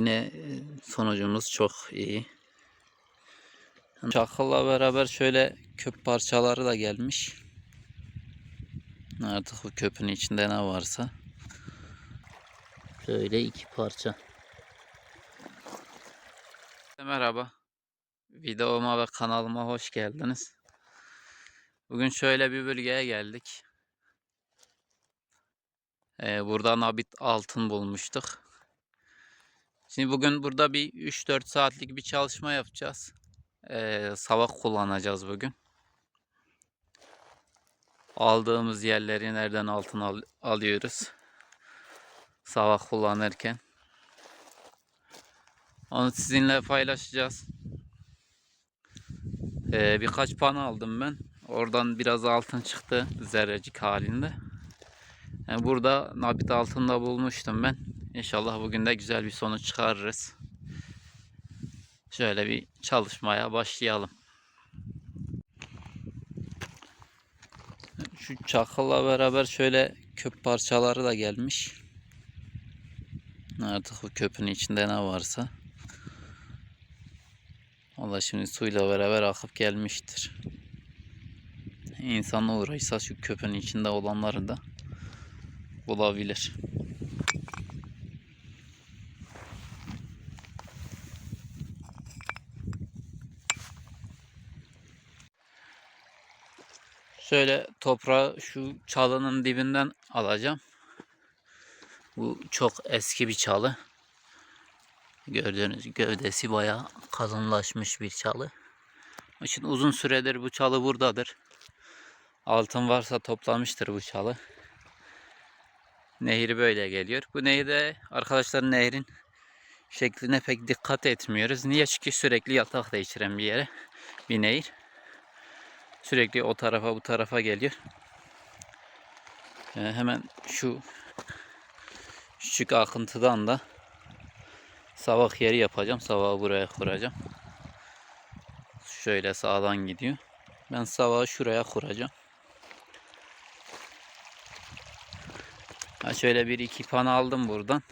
yine e, sonucumuz çok iyi. Çakılla beraber şöyle köp parçaları da gelmiş. Artık bu köpün içinde ne varsa. Şöyle iki parça. Merhaba. Videoma ve kanalıma hoş geldiniz. Bugün şöyle bir bölgeye geldik. Ee, burada nabit altın bulmuştuk. Şimdi bugün burada bir 3-4 saatlik bir çalışma yapacağız. Ee, savak kullanacağız bugün. Aldığımız yerleri nereden altın al- alıyoruz. Savak kullanırken. Onu sizinle paylaşacağız. Ee, birkaç pan aldım ben. Oradan biraz altın çıktı zerrecik halinde. Yani burada nabit altında bulmuştum ben. İnşallah bugün de güzel bir sonuç çıkarırız. Şöyle bir çalışmaya başlayalım. Şu çakılla beraber şöyle köp parçaları da gelmiş. Artık bu köpün içinde ne varsa. Valla şimdi suyla beraber akıp gelmiştir. İnsan uğraysa şu köpün içinde olanları da bulabilir. Şöyle toprağı şu çalının dibinden alacağım. Bu çok eski bir çalı. Gördüğünüz gövdesi bayağı kalınlaşmış bir çalı. İçin uzun süredir bu çalı buradadır. Altın varsa toplamıştır bu çalı. Nehir böyle geliyor. Bu nehirde arkadaşlar nehrin şekline pek dikkat etmiyoruz. Niye? Çünkü sürekli yatak değiştiren bir yere bir nehir. Sürekli o tarafa bu tarafa geliyor. Ee, hemen şu küçük akıntıdan da savak yeri yapacağım. Savağı buraya kuracağım. Şöyle sağdan gidiyor. Ben savağı şuraya kuracağım. Ha şöyle bir iki pan aldım buradan.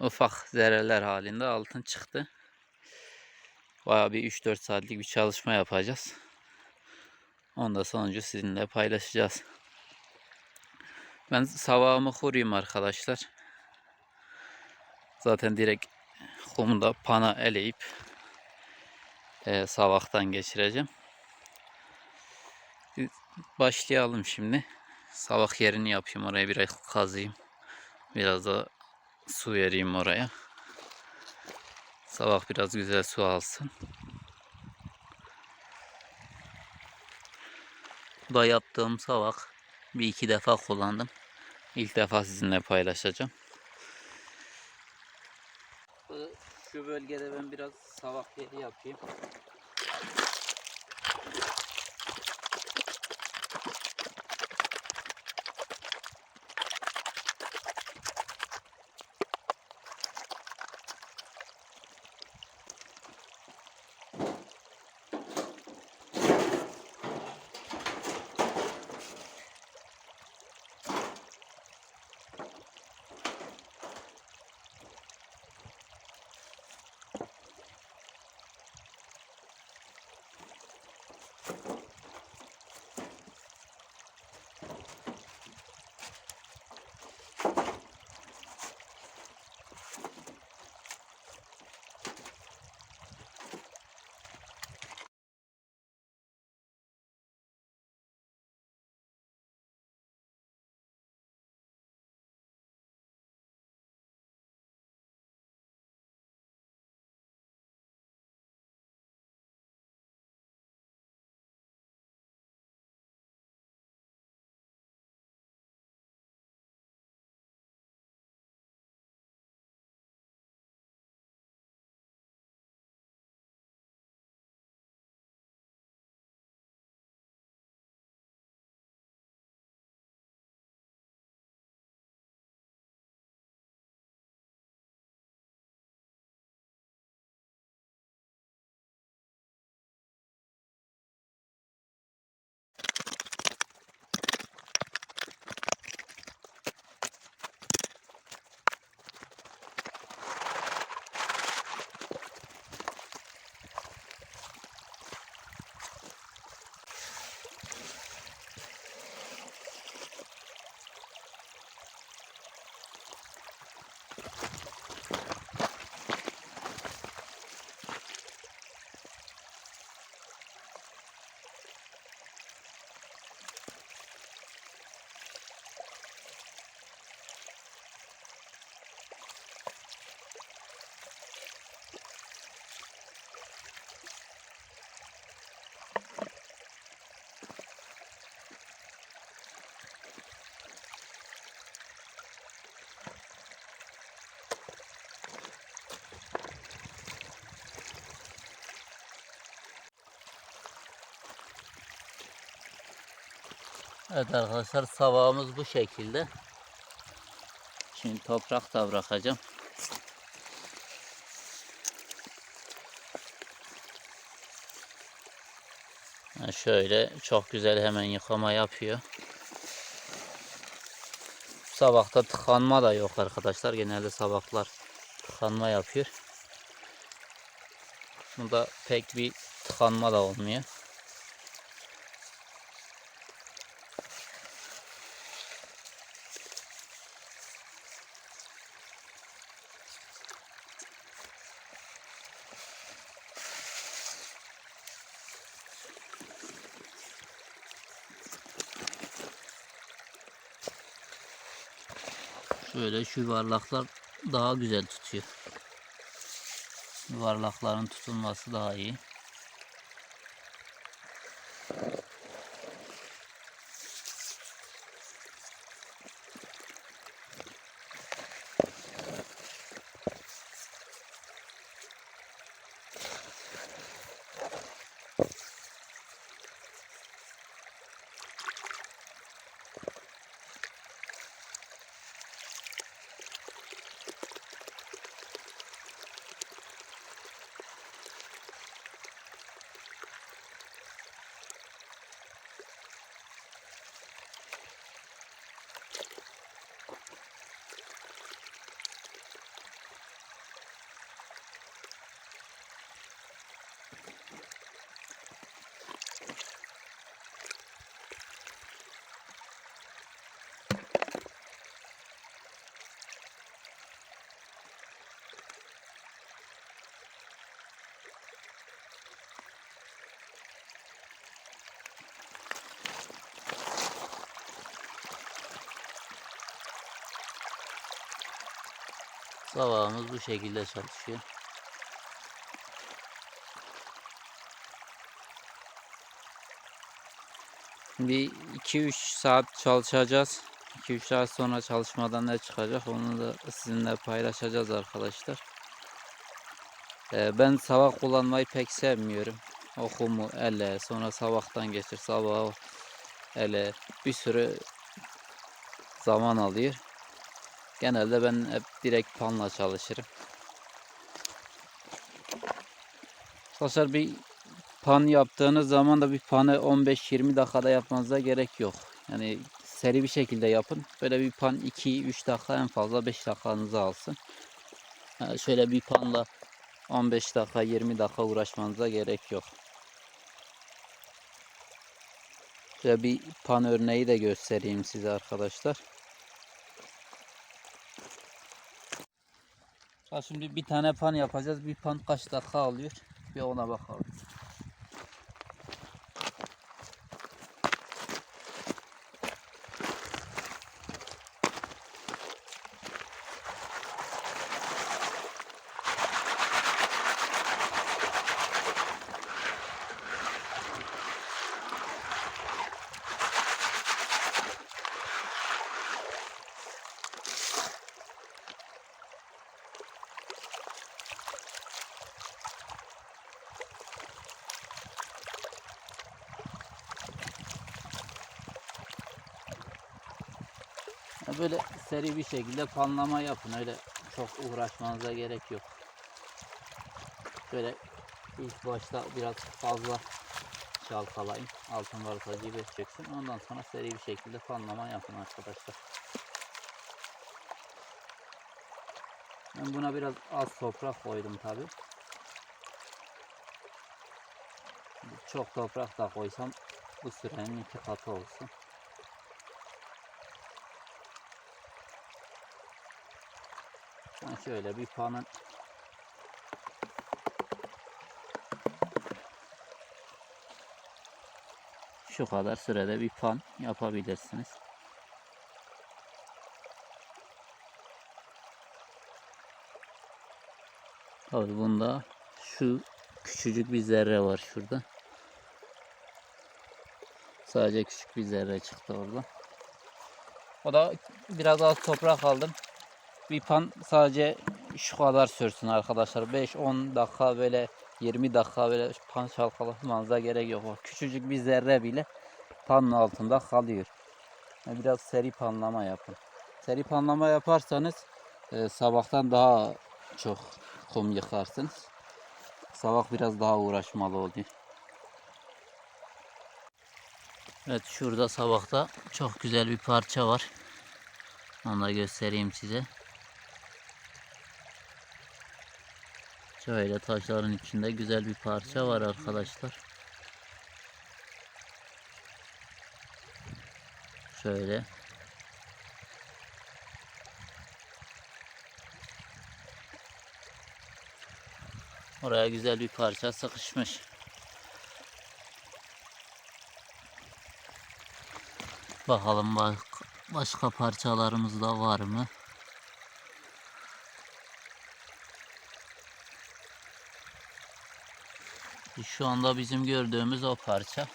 Ufak zerreler halinde altın çıktı. Bayağı bir 3-4 saatlik bir çalışma yapacağız. Onda sonucu sizinle paylaşacağız. Ben savağımı kurayım arkadaşlar. Zaten direkt kumda pana eleyip e, savaktan geçireceğim. Başlayalım şimdi. Savak yerini yapayım oraya biraz kazıyım. Biraz da su vereyim oraya. Savak biraz güzel su alsın. Bu da yaptığım savak. Bir iki defa kullandım. İlk defa sizinle paylaşacağım. Şu bölgede ben biraz savak yeri yapayım. Evet arkadaşlar sabahımız bu şekilde. Şimdi toprak da bırakacağım. Şöyle çok güzel hemen yıkama yapıyor. Sabahta tıkanma da yok arkadaşlar. Genelde sabahlar tıkanma yapıyor. Bunda pek bir tıkanma da olmuyor. Şöyle şu yuvarlaklar daha güzel tutuyor. Yuvarlakların tutulması daha iyi. Sabahımız bu şekilde çalışıyor. Bir 2-3 saat çalışacağız. 2-3 saat sonra çalışmadan ne çıkacak onu da sizinle paylaşacağız arkadaşlar. Ee, ben sabah kullanmayı pek sevmiyorum. Okumu ele sonra sabahtan geçir sabah ele bir sürü zaman alıyor. Genelde ben hep direkt panla çalışırım. Arkadaşlar bir pan yaptığınız zaman da bir panı 15-20 dakikada yapmanıza gerek yok. Yani seri bir şekilde yapın. Böyle bir pan 2-3 dakika en fazla 5 dakikanızı alsın. Yani şöyle bir panla 15 dakika 20 dakika uğraşmanıza gerek yok. Şöyle bir pan örneği de göstereyim size arkadaşlar. Şimdi bir tane pan yapacağız. Bir pan kaç dakika alıyor? Bir ona bakalım. Böyle seri bir şekilde panlama yapın. Öyle çok uğraşmanıza gerek yok. Böyle ilk başta biraz fazla çalkalayın. Altın varsa gibi çeksin. Ondan sonra seri bir şekilde panlama yapın arkadaşlar. Ben buna biraz az toprak koydum tabi. Çok toprak da koysam bu sürenin iki katı olsun. Ben şöyle bir panın şu kadar sürede bir pan yapabilirsiniz. Tabii bunda şu küçücük bir zerre var şurada. Sadece küçük bir zerre çıktı orada. O da biraz az toprak aldım. Bir pan sadece şu kadar sürsün arkadaşlar. 5-10 dakika böyle 20 dakika böyle pan çalkalamanıza gerek yok. O küçücük bir zerre bile panın altında kalıyor. Biraz seri panlama yapın. Seri panlama yaparsanız e, sabahtan daha çok kum yıkarsınız. Sabah biraz daha uğraşmalı oluyor. Evet şurada sabahta çok güzel bir parça var. Onu da göstereyim size. Şöyle taşların içinde güzel bir parça var arkadaşlar. Şöyle. Oraya güzel bir parça sıkışmış. Bakalım bak başka parçalarımız da var mı? Şu anda bizim gördüğümüz o parça.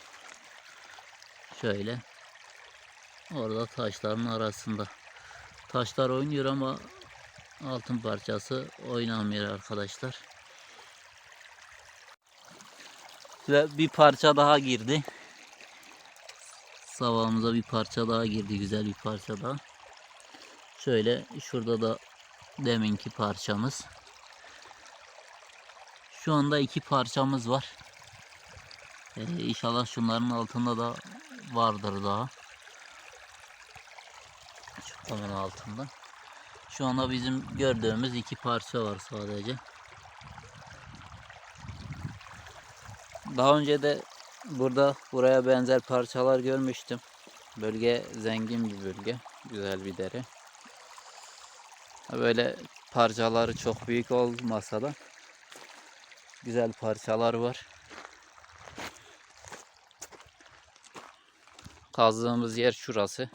Şöyle. Orada taşların arasında. Taşlar oynuyor ama altın parçası oynamıyor arkadaşlar. Ve bir parça daha girdi. Savağımıza bir parça daha girdi. Güzel bir parça daha. Şöyle şurada da deminki parçamız. Şu anda iki parçamız var. Ee, inşallah şunların altında da vardır daha. Şu kumun altında. Şu anda bizim gördüğümüz iki parça var sadece. Daha önce de burada buraya benzer parçalar görmüştüm. Bölge zengin bir bölge. Güzel bir dere. Böyle parçaları çok büyük olmasa da güzel parçalar var. Kazdığımız yer şurası.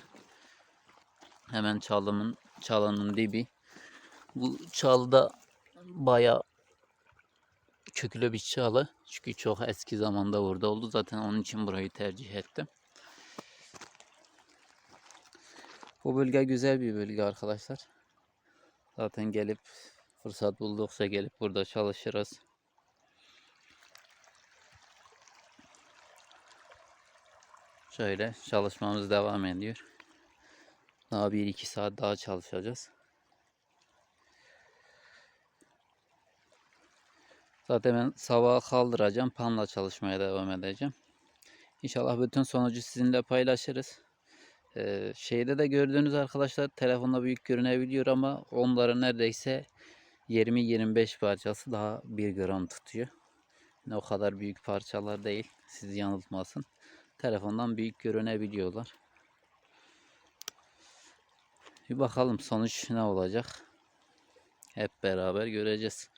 Hemen çalımın çalının dibi. Bu çalda baya köklü bir çalı. Çünkü çok eski zamanda burada oldu. Zaten onun için burayı tercih ettim. Bu bölge güzel bir bölge arkadaşlar. Zaten gelip fırsat buldukça gelip burada çalışırız. Şöyle çalışmamız devam ediyor. Daha bir iki saat daha çalışacağız. Zaten ben sabaha kaldıracağım. Panla çalışmaya devam edeceğim. İnşallah bütün sonucu sizinle paylaşırız. Ee, şeyde de gördüğünüz arkadaşlar telefonda büyük görünebiliyor ama onların neredeyse 20-25 parçası daha 1 gram tutuyor. Ne o kadar büyük parçalar değil. Sizi yanıltmasın. Telefondan büyük görünebiliyorlar. Bir bakalım sonuç ne olacak. Hep beraber göreceğiz.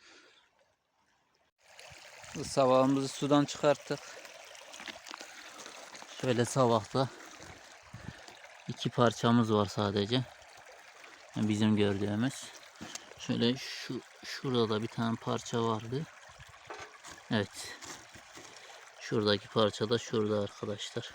Sabahımızı sudan çıkarttık. Şöyle sabahta iki parçamız var sadece. Yani bizim gördüğümüz. Şöyle şu şurada da bir tane parça vardı. Evet. Şuradaki parça da şurada arkadaşlar.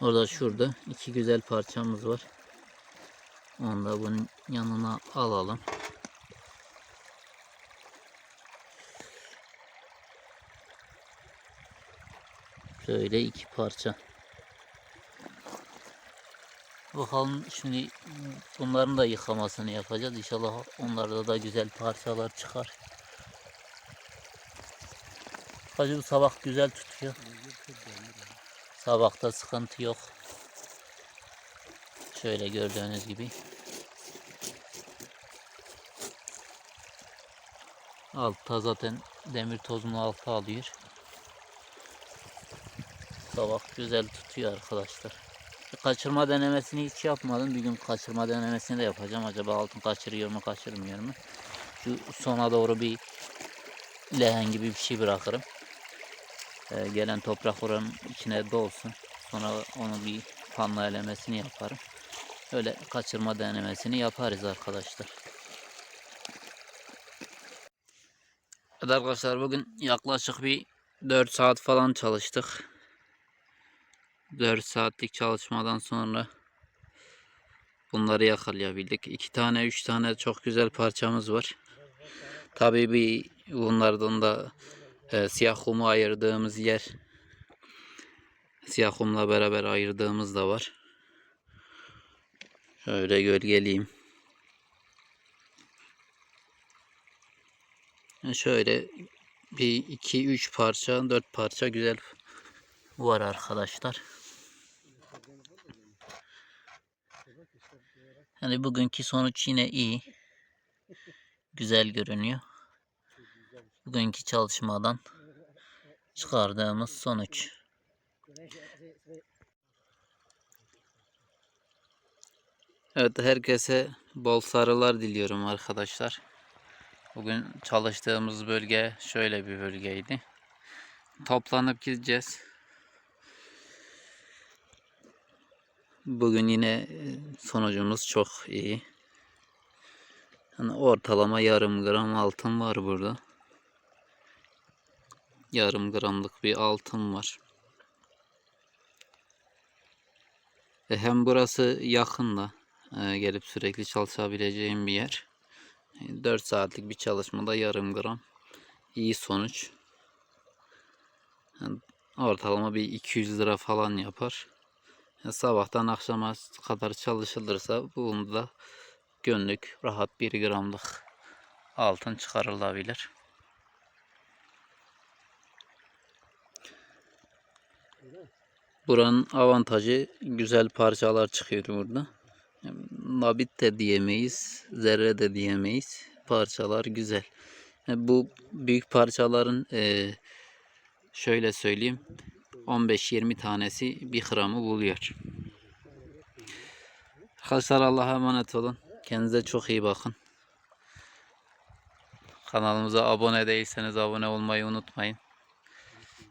Orada şurada iki güzel parçamız var. Onu da bunun yanına alalım. Şöyle iki parça. Bakalım şimdi bunların da yıkamasını yapacağız. İnşallah onlarda da güzel parçalar çıkar. Hacı bu sabah güzel tutuyor. Sabahta sıkıntı yok. Şöyle gördüğünüz gibi. Altta zaten demir tozunu alta alıyor. Sabah güzel tutuyor arkadaşlar. Kaçırma denemesini hiç yapmadım. Bir gün kaçırma denemesini de yapacağım. Acaba altın kaçırıyor mu kaçırmıyor mu? Şu sona doğru bir leğen gibi bir şey bırakırım. Ee, gelen toprak oranın içine dolsun. Sonra onu bir panla elemesini yaparım. Öyle kaçırma denemesini yaparız arkadaşlar. Evet arkadaşlar bugün yaklaşık bir 4 saat falan çalıştık. 4 saatlik çalışmadan sonra bunları yakalayabildik. İki tane, üç tane çok güzel parçamız var. Tabii bir bunlardan da e, siyah kumu ayırdığımız yer siyah kumla beraber ayırdığımız da var. Şöyle gölgeleyeyim. Şöyle bir iki üç parça dört parça güzel var arkadaşlar. Hani bugünkü sonuç yine iyi. Güzel görünüyor. Bugünkü çalışmadan çıkardığımız sonuç. Evet herkese bol sarılar diliyorum arkadaşlar. Bugün çalıştığımız bölge şöyle bir bölgeydi. Toplanıp gideceğiz. Bugün yine e, sonucumuz çok iyi. Yani ortalama yarım gram altın var burada. Yarım gramlık bir altın var. E, Hem burası yakın da e, gelip sürekli çalışabileceğim bir yer. 4 saatlik bir çalışmada yarım gram iyi sonuç. Yani ortalama bir 200 lira falan yapar. Sabahtan akşama kadar çalışılırsa bunda günlük rahat 1 gramlık altın çıkarılabilir. Buranın avantajı güzel parçalar çıkıyor burada. Nabit de diyemeyiz, zerre de diyemeyiz. Parçalar güzel. Yani bu büyük parçaların eee, şöyle söyleyeyim 15-20 tanesi bir gramı buluyor. Arkadaşlar Allah'a emanet olun. Kendinize çok iyi bakın. Kanalımıza abone değilseniz abone olmayı unutmayın.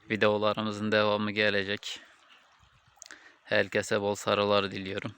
Videolarımızın devamı gelecek. Herkese bol sarılar diliyorum.